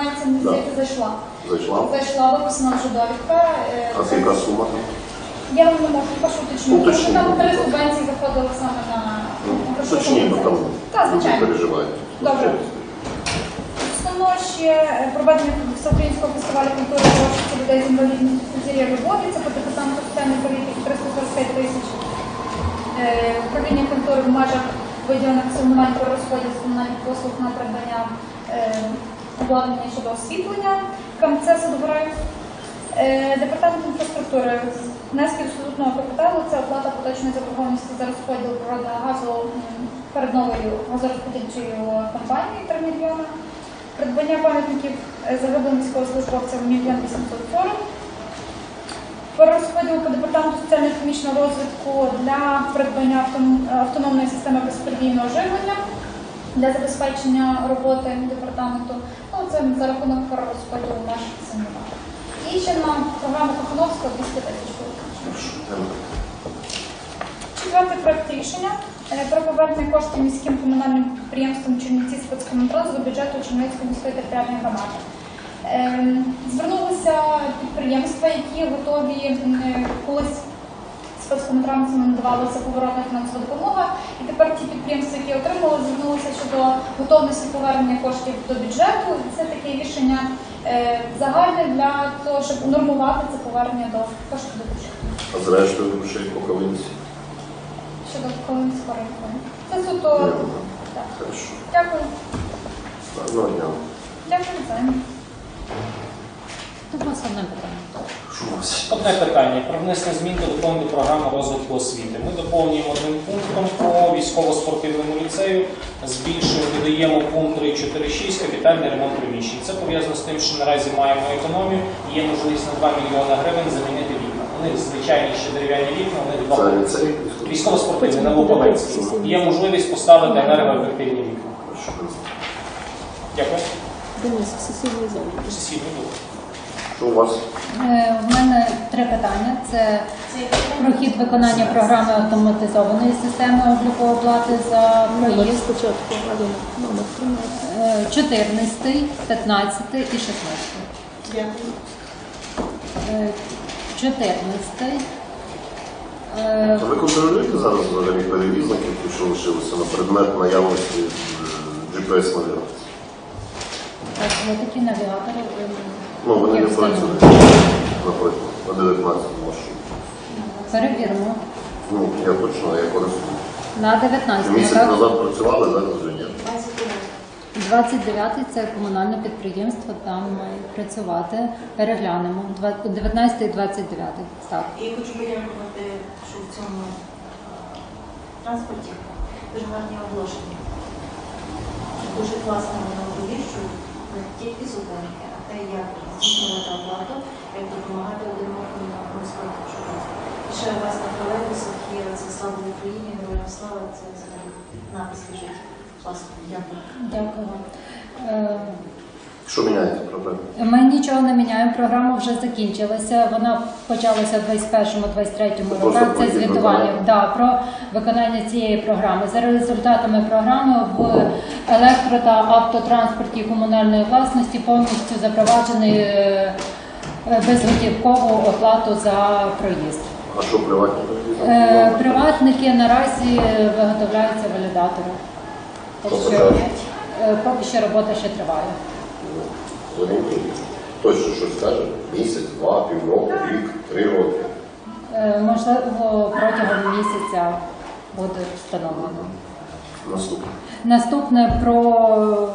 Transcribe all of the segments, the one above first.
субвенція мені Да. здається зайшла. Зайшла. Зайшла, виписана вже довідка. е, А це яка сума? Я вам не можу першу уточнити. Уточніть, Там три субвенції заходили саме на Ну, на Точніше, там. Так, звичайно. переживають. Добре. Основно ще е, проведення всеукраїнського фестивалю культури творчості людей з інвалідністю Фузір'я Любові. Це по департаменту соціальної політики 345 тисяч. Е, Управління культури в межах виділених сумувань про розподіл комунальних послуг на придбання е, обладнання щодо освітлення. КМЦ Садовори. Е, Департамент інфраструктури внески до статутного капіталу це оплата поточної заборгованості за розподіл природного газу перед новою газорозподільчою компанією 3 мільйони. Придбання пам'ятників е, загиблим військовослужбовцям 1 мільйон 840. Перерозподіл по департаменту соціально-економічного розвитку для придбання автономної системи безперебійного живлення для забезпечення роботи департаменту. Це за рахунок перерозподілу наших сім'ї. І ще на програму Кохановського 200 тисяч. Четвертий проект рішення е, про повернення коштів міським комунальним підприємствам Чернівці спецкомунтранс до бюджету Чернівецької міської територіальної громади. Ем, Звернулися підприємства, які готові м, колись спецкомунтрансам надавалася поворотна фінансова допомога, і тепер ті підприємства, які отримали, звернулися щодо готовності повернення коштів до бюджету. І Це таке рішення е, загальне для того, щоб унормувати це повернення до коштів до бюджету. А зрештою грошей по кавинці? Щодо Колинського району. Це суто. Так. Хорошо. Дякую. Дякую за Тут одне питання. Одне питання про внесення змін до доповнення програми розвитку освіти. Ми доповнюємо одним пунктом по військово-спортивному ліцею, збільшуємо, додаємо пункт 3.4.6 капітальний ремонт приміщень. Це пов'язано з тим, що наразі маємо економію і є можливість на 2 мільйони гривень замінити вікна. Вони звичайні ще дерев'яні вікна, вони два Це військово-спортивний на Луковецькій. Є можливість поставити енергоефективні вікна. Дякую. Денис, в сесійній залі. Сусідній блок. Що у вас? Е, У мене три питання. Це про хід виконання програми автоматизованої системи обліку оплати за проїзд спочатку, номер 13. Е, 14, 15 і 16. Дякую. Е, 14. е, ви контролюєте зараз взагалі перевізників, що лишилися на предмет наявності е, GPS-навігації? Так, є такі навігатори. Ну, вони не працюють, наприклад, на 19 маршрут. Перевіримо. Ну, я точно, я користуюсь. На 19, Місяць так? назад працювали, зараз вже ні. 29 це комунальне підприємство, там має працювати. Переглянемо. Два- 19 і 29. Так. І хочу подякувати, що в цьому е, транспорті дуже гарні оголошення. Дуже класно воно вивішують тільки зупинки, як здійснювати оплату, як допомагати один одному транспорту. І ще у вас на тролейбусах є це слава Україні, героям слава, це напис лежить. Власне, дякую. Дякую вам. Що міняєте проблеми? Ми нічого не міняємо. Програма вже закінчилася. Вона почалася в 21-23 Просто роках. Це звітування да, про виконання цієї програми. За результатами програми в електро та автотранспорті комунальної власності повністю запроваджений е, е, безготівкову оплату за проїзд. А що приватні? Е, Приватники наразі виготовляються валідатори. Тобто е, поки що робота ще триває. Що щось скаже? Місяць, два, півроку, рік, три роки. Е, Можливо, протягом місяця буде встановлено. Наступне. Наступне про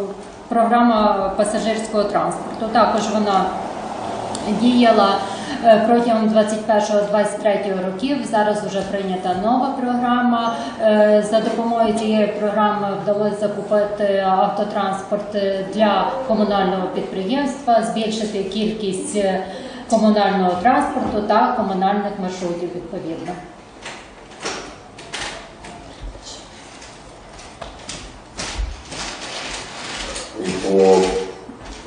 програма пасажирського транспорту. Також вона діяла протягом 21-23 років. Зараз вже прийнята нова програма. Е, За допомогою цієї програми вдалося закупити автотранспорт для комунального підприємства, збільшити кількість е, комунального транспорту та комунальних маршрутів відповідно. І по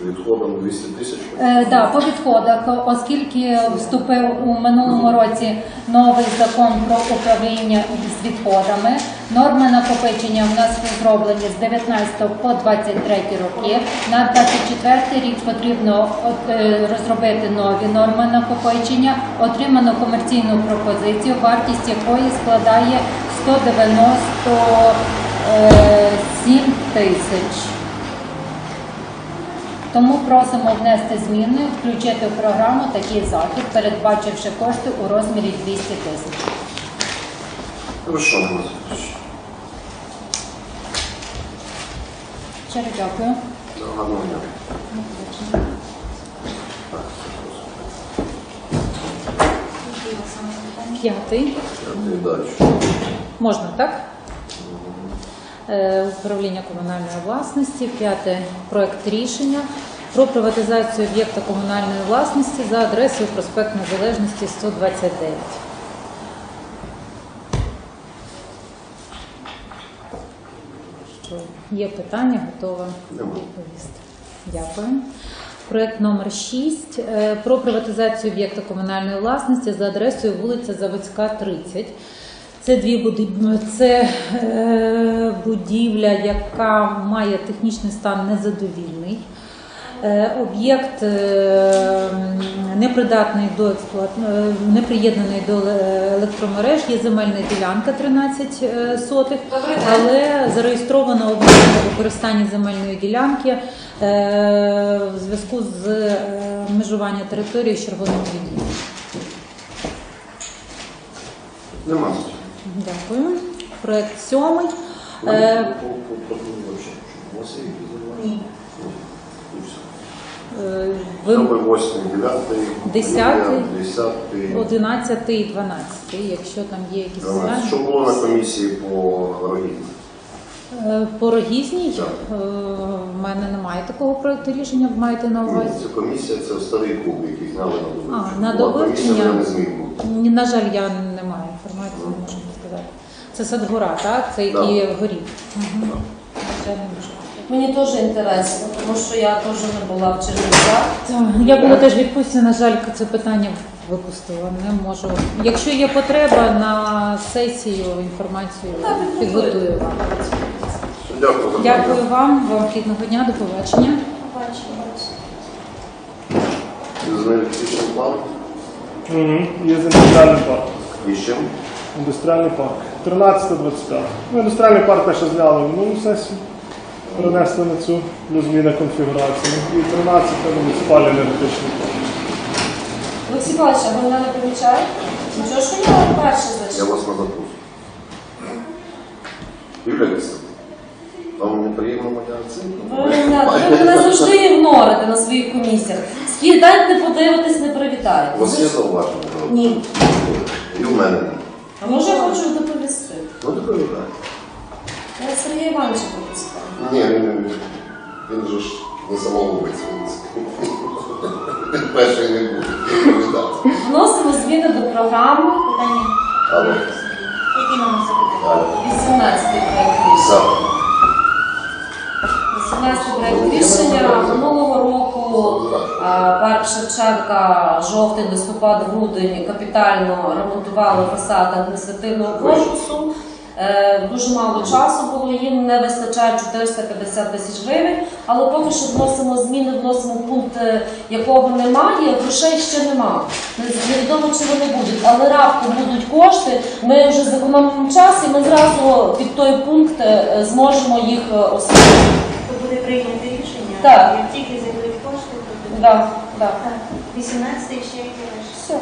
відходом 200 тисяч. Е, да, по відходах, оскільки вступив у минулому році новий закон про управління з відходами, норми накопичення в нас зроблені з 19 по 23 роки. На 24 рік потрібно е, розробити нові норми накопичення. Отримано комерційну пропозицію, вартість якої складає 197 тисяч. Тому просимо внести зміни, включити в програму такий захід, передбачивши кошти у розмірі 200 тисяч. Хорошо. Щиро дякую. Гарного дня. П'ятий. я далі. Можна, так? Е, Управління комунальної власності. П'яте проект рішення про приватизацію об'єкта комунальної власності за адресою проспект Незалежності 129. Що, Є питання, готова відповісти. Дякую. Проект номер 6 про приватизацію об'єкта комунальної власності за адресою вулиця Заводська, 30. Це дві будівлі. Це е, будівля, яка має технічний стан незадовільний. Е, Об'єкт е, непридатний до експлуат... е, не приєднаний до е, електромереж. Є земельна ділянка 13 е, сотих, але зареєстровано обмежене використання земельної ділянки е, в зв'язку з е, межуванням території з червоним відділом. Нема. Дякую. Проект сьомий. Е? Ні. Ну, е, ви- Сьомий, восьмий, дев'ятий, Десятий. десятий, 11 і 12, якщо там є якісь дванадцятий. Що було на комісії по рогів? Е, По Рогізній е, в мене немає такого проекту рішення, ви маєте на увазі. Це комісія, це старий клуб, який зняли на довивчення. На Була комісія, довивчення? я не зміг бути. Ні, на жаль, я не маю інформації, не можу вам сказати. Це Садгора, так? Це Да. який горів. Угу. Мені теж інтересно, тому що я теж не була в Чернівцях. Я була теж відпустці, на жаль, це питання випустила. Не можу. Якщо є потреба на сесію, інформацію підготую вам. Дякую Дякую вам, вам плідного дня, до побачення. Енергетичним? Угу. Є з індустріальним парком. І чим? Індустріальний парк. 13-25. Ну, індустріальний парк ще зняли минулу сесію. Перенесли на цю плюс зміна конфігурації. І 13 муніципальний енергетичний парк. Олексій Павлович, а ви мене не помічаєте? Нічого, що я перше Я вас не запустив. Юлія Костянтинівна, вам неприємно моя оцінка? Ви мене, ви мене завжди ігнорите на своїх комісіях. Скидайте, не подивитесь, не привітаєте. У вас є зауваження? Ні. І в мене. А може я хочу доповісти? Ну, доповідай. Я Сергія Івановича пропускаю. Ні, він, він, же ж не самогубець. Він, він перший не буде відповідати. Вносимо зміни до програми Питання. Алло. Які номер запитання? Алло. 18 проект рішення. За. 18 проект рішення минулого року а, парк Шевченка жовтень, листопад, грудень капітально ремонтували фасад адміністративного корпусу. Е, Дуже мало часу було, їм не вистачає 450 тисяч гривень, але поки що вносимо зміни, вносимо пункт, е, якого немає, грошей ще нема. Не- Невідомо, чи вони будуть, але раптом будуть кошти, ми вже зекономимо час і ми зразу під той пункт е, зможемо їх освоїти. То буде прийнято рішення. Так. Як тільки зайдуть кошти, то буде. Да, да. Так. 18 ще ваші. Все.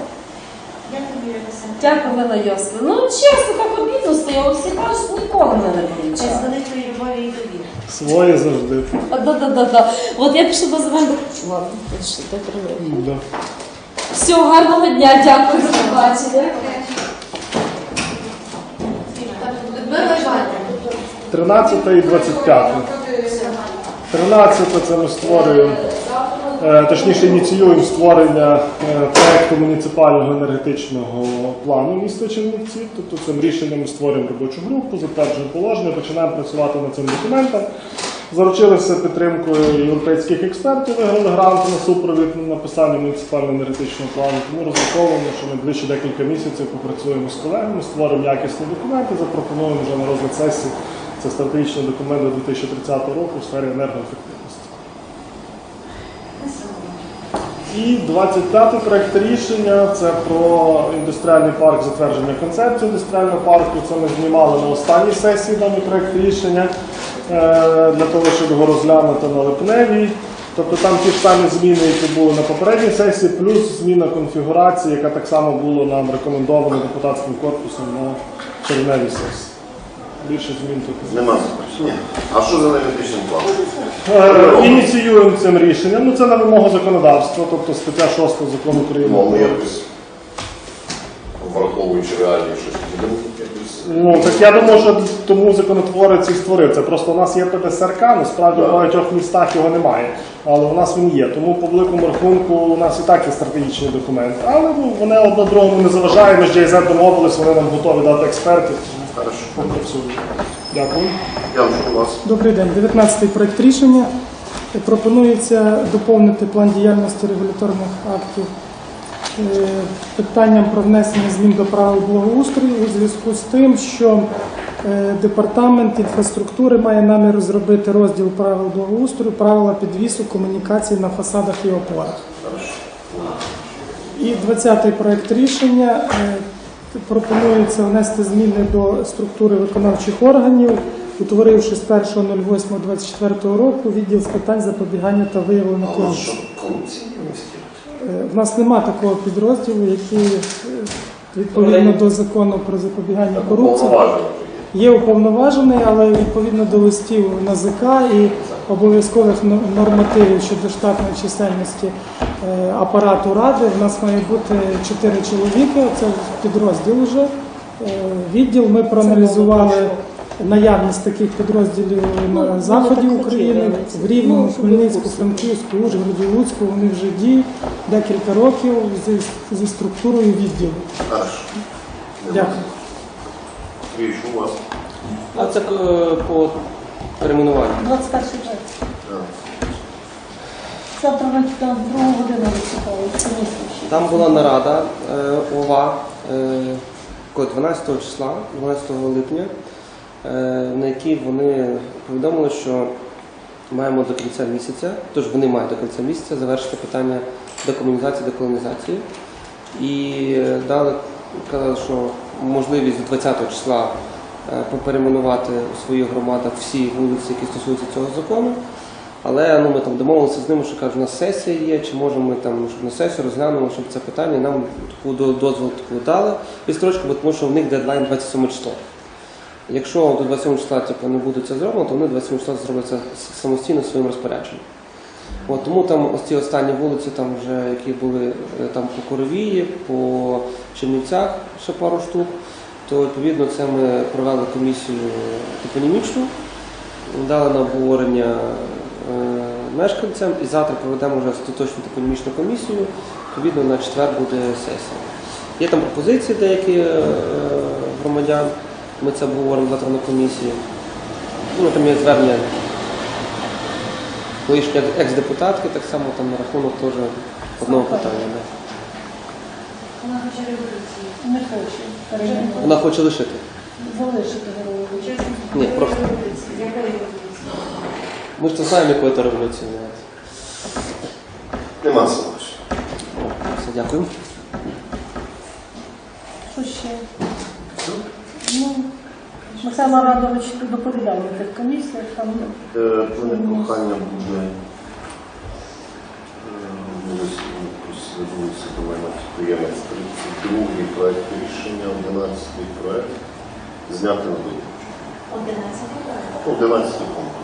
Дякую, Юлія Йосиф. Ну, чесно, так обідно стояло, всі кажуть, ніколи мене не Це з великої любові і довіри. Своє завжди. А, Да, да, да, да. От я пішла до земель, ладно, пішли, так робити. Да. Все, гарного дня, дякую за побачення. 13 і 25. 13 це ми створюємо, точніше ініціюємо створення е, проекту муніципального енергетичного плану міста Чернівці. Тобто цим рішенням ми створюємо робочу групу, затверджуємо положення, починаємо працювати над цим документом. Заручилися підтримкою європейських експертів, виграли грант на супровід на написання муніципального енергетичного плану. Тому розраховуємо, що найближчі декілька місяців попрацюємо з колегами, створимо якісні документи, запропонуємо вже на розгляд сесії. Це стратегічний документ до 2030 року в сфері енергоефективності. І 25-й проект рішення це про індустріальний парк, затвердження концепції індустріального парку. Це ми знімали на останній сесії даний проект рішення е, для того, щоб його розглянути на липневій. Тобто там ті ж самі зміни, які були на попередній сесії, плюс зміна конфігурації, яка так само була нам рекомендована депутатським корпусом на червневій сесії. Більше змін тут немає. Нема заперечення. А що за енергетичним планом? Е, Ініціюємо цим рішенням. Ну це на вимогу законодавства, тобто стаття 6 закону України. Ну, ми якось враховуючи реалії щось будемо. Ну так я думаю, що тому законотворець і створив це. Просто у нас є ПДСРК, насправді в багатьох містах його немає. Але у нас він є. Тому по великому рахунку у нас і так є стратегічний документ. Але ну, вони одне другому не заважають. Ми з JZ домовились, вони нам готові дати експертів. Хорошо. Дякую. Я у вас? Добрий день. 19-й проект рішення. Пропонується доповнити план діяльності регуляторних актів питанням про внесення змін до правил благоустрою у зв'язку з тим, що е, департамент інфраструктури має намір розробити розділ правил благоустрою, правила підвісу комунікацій на фасадах і опорах. І 20-й проект рішення е, пропонується внести зміни до структури виконавчих органів, утворивши з 1.08.24 року відділ з питань запобігання та виявлення корупції. В? Е, В нас нема такого підрозділу, який е, відповідно до закону про запобігання корупції є. уповноважений, але відповідно до листів НАЗК і обов'язкових нормативів щодо штатної чисельності е, апарату ради, в нас має бути чотири чоловіки. Це підрозділ вже відділ. Ми проаналізували наявність таких підрозділів на заході України в Рівному, Хмельницьку, Франківську, Ужгороді, Луцьку. Вони вже діють декілька років зі, зі структурою відділу. Дякую. У вас? А це е, по перейменуванню. 21 проект. Так. Завтра на на другу годину виступали. Це місяць. Там була нарада е, ОВА е, якого 12 числа, 12 липня, е, на якій вони повідомили, що маємо до кінця місяця, тож вони мають до кінця місяця завершити питання декомунізації, деколонізації. І е, дали, казали, що можливість до 20 числа е, поперейменувати у своїх громадах всі вулиці, які стосуються цього закону. Але ну, ми там домовилися з ними, що кажуть, у нас сесія є, чи можемо ми там, щоб на сесію розглянули, щоб це питання, нам таку до- дозвіл таку дали відстрочку, бо тому що в них дедлайн 27 число. Якщо до 27 числа типу, не буде це зроблено, то вони 27 числа зроблять це самостійно своїм розпорядженням. От, тому там ось ці останні вулиці, там вже, які були е, там по Коровії, по Чернівцях, ще пару штук, то відповідно це ми провели комісію топонімічну, дали на обговорення е, мешканцям і завтра проведемо вже остаточну топонімічну комісію. Відповідно, на четвер буде сесія. Є там пропозиції деякі е, громадян. Ми це обговоримо завтра на комісії. Ну, там є звернення колишньої екс-депутатки, так само там на рахунок теж одного питання. Да. Вона хоче революції. Не перейменувати. Вона хоче лишити. Залишити. Ні, просто- революції. Якої революції? Ми ж то знаємо, якою то революцією називається. Нема слова. Все, дякую. Що ще? Ну, Михайло Радович доповідав на тих комісіях. Там Е, в мене прохання буде е, вулиці, вулиці до мене підприємець 32 проект рішення, 11 проект зняти на вибір. 11 проект. 11 пункт.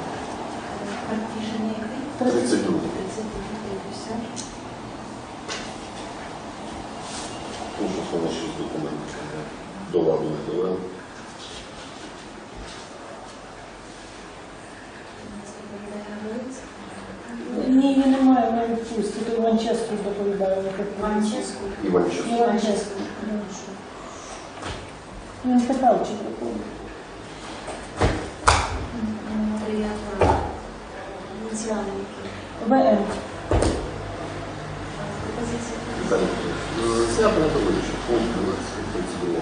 Проект рішення який? 32. 32. Тому що це наші документи до ладу не довели. ні, її немає на відпустці. То Іванческу доповідає на тих комісіях. Манческу. Іванчук. Іванческу. Він питав, чи приходить. Приятно. залі, які ВМ. пропозиції. Віталій Петрович, Зняти на доводячи пункт 12 32.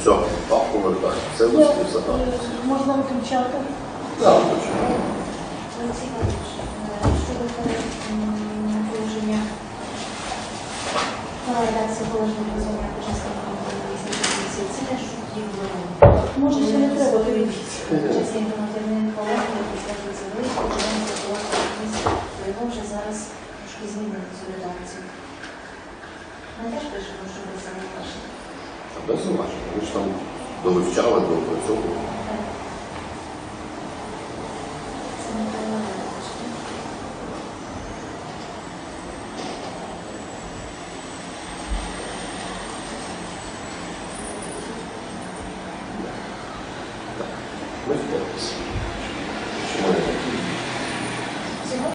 Все, так повертаємо. Це Є, листи загальні. е, Виключати. Так, точно. Олексій Павлович, е, щодо положення редакції положення про звання почесних це що тоді було. Може, ще не треба дивитися. Чесні інформативні положення, підтверджується великі, положення положення то його вже зараз трошки змінили цю редакцію. Ми теж пишемо, що ви не бачите. Без зауважень. Ми ж там довивчали, доопрацьовували.